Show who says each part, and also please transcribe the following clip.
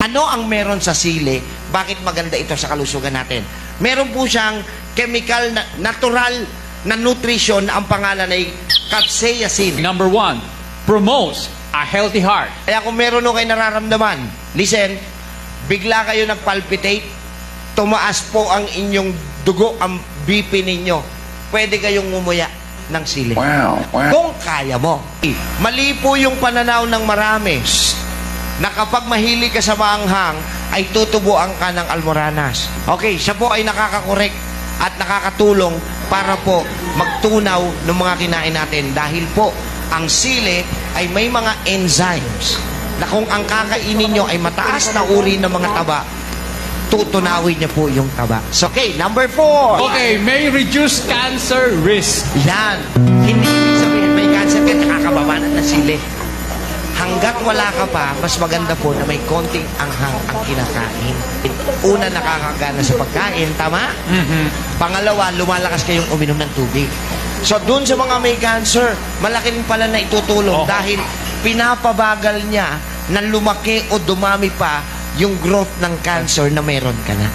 Speaker 1: Ano ang meron sa sili? Bakit maganda ito sa kalusugan natin? Meron po siyang chemical, na, natural na nutrition. Ang pangalan ay capsaicin.
Speaker 2: Number one, promotes a healthy heart.
Speaker 1: Kaya kung meron nyo kayo nararamdaman, listen, bigla kayo nagpalpitate, tumaas po ang inyong dugo, ang BP ninyo, pwede kayong ngumuya ng sili.
Speaker 3: Wow. Wow.
Speaker 1: Kung kaya mo. Mali po yung pananaw ng marami na kapag mahilig ka sa maanghang, ay tutubuan ka ng almoranas. Okay, siya po ay nakakakorek at nakakatulong para po magtunaw ng mga kinain natin dahil po ang sili ay may mga enzymes na kung ang kakainin nyo ay mataas na uri ng mga taba, tutunawin niya po yung taba. So, okay, number four.
Speaker 2: Okay, may reduce cancer risk.
Speaker 1: Yan. Hindi ibig sabihin may cancer ka, nakakababa na ng sili. Hanggat wala ka pa, mas maganda po na may konting anghang ang kinakain. Una, nakakagana sa pagkain, tama? Pangalawa, lumalakas kayong uminom ng tubig. So, dun sa mga may cancer, malaki rin pala na itutulong
Speaker 2: Oh.
Speaker 1: dahil pinapabagal niya na lumaki o dumami pa yung growth ng cancer na meron ka na.